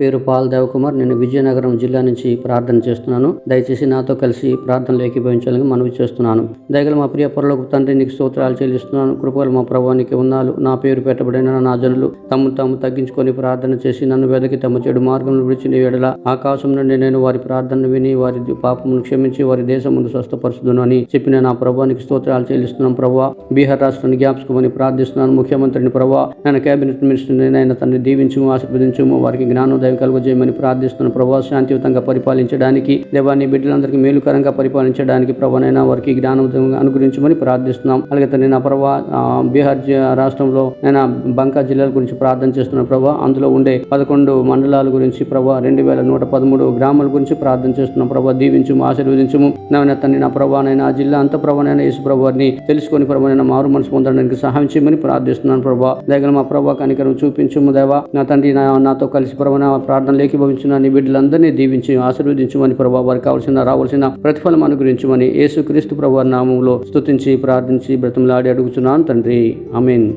పేరు పాల్ దేవకుమార్. నేను విజయనగరం జిల్లా నుంచి ప్రార్థన చేస్తున్నాను. దయచేసి నాతో కలిసి ప్రార్థనలు ఏకీభవించాలని మనవి చేస్తున్నాను. దయగల మా ప్రియ పొరలకు తండ్రి నీకు స్తోత్రాలు చెల్లిస్తున్నాను. కృపలు మా ప్రభానికి ఉన్నాలు నా పేరు పెట్టబడిన నా జనులు తమ్ము తాము తగ్గించుకొని ప్రార్థన చేసి నన్ను వెదకి తమ చెడు మార్గంలో విడిచిన ఎడల ఆకాశం నుండి నేను వారి ప్రార్థన విని వారి పాపమును క్షమించి వారి దేశం ముందు స్వస్థపరుచుదును అని చెప్పిన నా ప్రభానికి స్తోత్రాలు చెల్లిస్తున్నాం. ప్రభా బీహార్ రాష్ట్రాన్ని జ్ఞాపకమని ప్రార్థిస్తున్నాను. ముఖ్యమంత్రిని ప్రభా నేను కేబినెట్ మినిస్టర్ని ఆయన తండ్రి దీవించము ఆశీర్వదించము. వారికి జ్ఞానం దయ కలుగజేయమని ప్రార్థిస్తున్నాను ప్రభా శాంతియుతంగా పరిపాలించడానికి దేవాన్ని బిడ్డలందరికీ మేలుకరంగా పరిపాలించడానికి ప్రభానైనా వారికి జ్ఞానం అనుగ్రహించమని ప్రార్థిస్తున్నాం. అలాగే తండ్రి నా ప్రభా బీహార్ రాష్ట్రంలో నేను బంకా జిల్లాల గురించి ప్రార్థన చేస్తున్న ప్రభా అందులో ఉండే పదకొండు మండలాల గురించి ప్రభా రెండు వేల నూట పదమూడు గ్రామాల గురించి ప్రార్థన చేస్తున్న ప్రభా దీవించు ఆశీర్వదించుము. నా తండ్రి నా ప్రభా ఆ జిల్లా అంత ప్రభానైనా యేసు ప్రభువారిని తెలుసుకొని ప్రభానైనా మారు మనసు పొందడానికి సహాయం చేయమని ప్రార్థిస్తున్నాను ప్రభా. దగ్గర మా ప్రభా కనికరం చూపించము దేవా. నా తండ్రి నా నాతో కలిసి ప్రభా ప్రార్థన ఏకీభవించిన నీ బిడ్డలందరినీ దీవించి ఆశీర్వదించమని ప్రభావ వారికి కావాల్సిన రావాల్సిన ప్రతిఫలం అనుగ్రహించమని యేసుక్రీస్తు ప్రభు నామంలో స్తుతించి ప్రార్థించి బ్రతంలాడి అడుగుచున్నాను తండ్రి. అమీన్